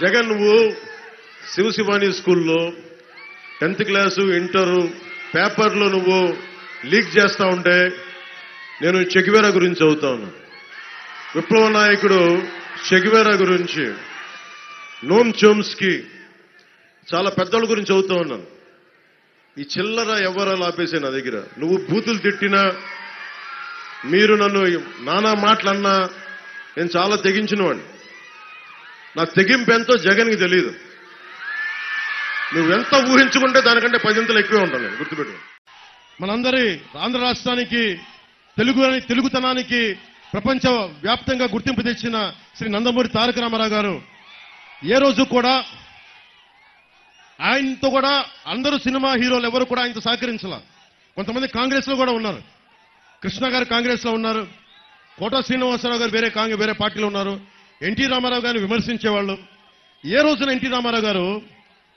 జగన్ నువ్వు శివశివాణి స్కూల్లో tenth class inter పేపర్లో నువ్వు లీక్ చేస్తా ఉంటే నేను చెగివేరా గురించి చదువుతా విప్లవ నాయకుడు చెగివేరా గురించి నోమ్ చోమ్స్కి చాలా పెద్దల గురించి చదువుతా ఉన్నాను. ఈ చిల్లర ఎవరో లాపేసే నా దగ్గర. నువ్వు బూతులు తిట్టినా మీరు నన్ను నానా మాటలన్నా నేను చాలా తెగించిన వాడిని నా తెగింపు ఎంతో జగన్కి తెలియదు నువ్వెంత ఊహించుకుంటే దానికంటే పదింతలు ఎక్కువే ఉంటాను గుర్తుపెట్టు మనందరి ఆంధ్ర రాష్ట్రానికి తెలుగు తెలుగుతనానికి ప్రపంచ వ్యాప్తంగా గుర్తింపు తెచ్చిన శ్రీ నందమూరి తారక రామారావు గారు ఏ రోజు కూడా ఆయనతో కూడా అందరూ సినిమా హీరోలు ఎవరు కూడా ఆయనతో సహకరించాల. కొంతమంది కాంగ్రెస్లో కూడా ఉన్నారు. కృష్ణ గారు కాంగ్రెస్లో ఉన్నారు. కోటా శ్రీనివాసరావు గారు వేరే కాంగ్రెస్ వేరే పార్టీలో ఉన్నారు. ఎన్టీ రామారావు గారిని విమర్శించేవాళ్ళు. ఏ రోజున ఎన్టీ రామారావు గారు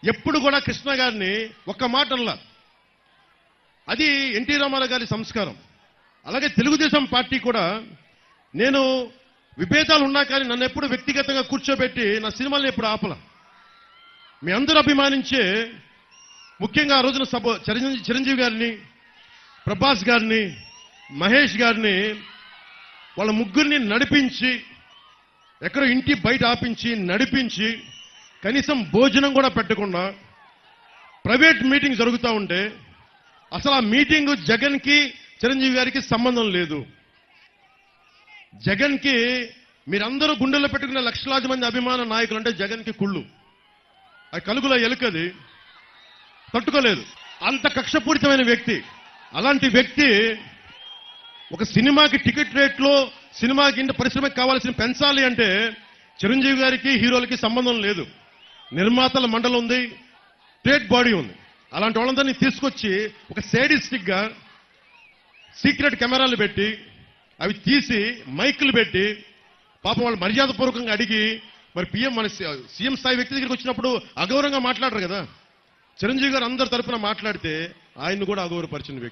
ఎప్పుడు కూడా కృష్ణ గారిని ఒక్క మాట అది ఎన్టీ రామారావు గారి సంస్కారం. అలాగే తెలుగుదేశం పార్టీ కూడా నేను విభేదాలు ఉన్నా కానీ నన్ను ఎప్పుడు వ్యక్తిగతంగా కూర్చోబెట్టి నా సినిమాలను ఎప్పుడు ఆపల. మీ అందరూ అభిమానించే ముఖ్యంగా ఆ రోజున సభ చిరంజీవి చిరంజీవి గారిని ప్రభాస్ గారిని మహేష్ గారిని వాళ్ళ ముగ్గురిని నడిపించి ఎక్కడో ఇంటి బయట ఆపించి నడిపించి కనీసం భోజనం కూడా పెట్టకుండా ప్రైవేట్ మీటింగ్ జరుగుతూ ఉంటే అసలు ఆ మీటింగ్ జగన్కి చిరంజీవి గారికి సంబంధం లేదు. జగన్కి మీరందరూ గుండెల్లో పెట్టుకునే లక్షలాది మంది అభిమాన నాయకులు అంటే జగన్కి కుళ్ళు. ఆ కలుగులో ఎలుకది తట్టుకోలేదు. అంత కక్షపూరితమైన వ్యక్తి. అలాంటి వ్యక్తి ఒక సినిమాకి టికెట్ రేట్లో సినిమాకి ఇంత పరిశ్రమకి కావాల్సిన పెంచాలి అంటే చిరంజీవి గారికి హీరోలకి సంబంధం లేదు. నిర్మాతల మండలం ఉంది స్టేట్ బాడీ ఉంది. అలాంటి వాళ్ళందరినీ తీసుకొచ్చి ఒక సేడిస్టిక్గా సీక్రెట్ కెమెరాలు పెట్టి అవి తీసి మైకులు పెట్టి పాపం వాళ్ళు మర్యాదపూర్వకంగా అడిగి మరి పిఎం మన సీఎం స్థాయి వ్యక్తి దగ్గరికి వచ్చినప్పుడు అగౌరవంగా మాట్లాడరు కదా. చిరంజీవి గారు అందరి తరపున మాట్లాడితే ఆయన్ని కూడా అగౌరవపరిచిన వ్యక్తి.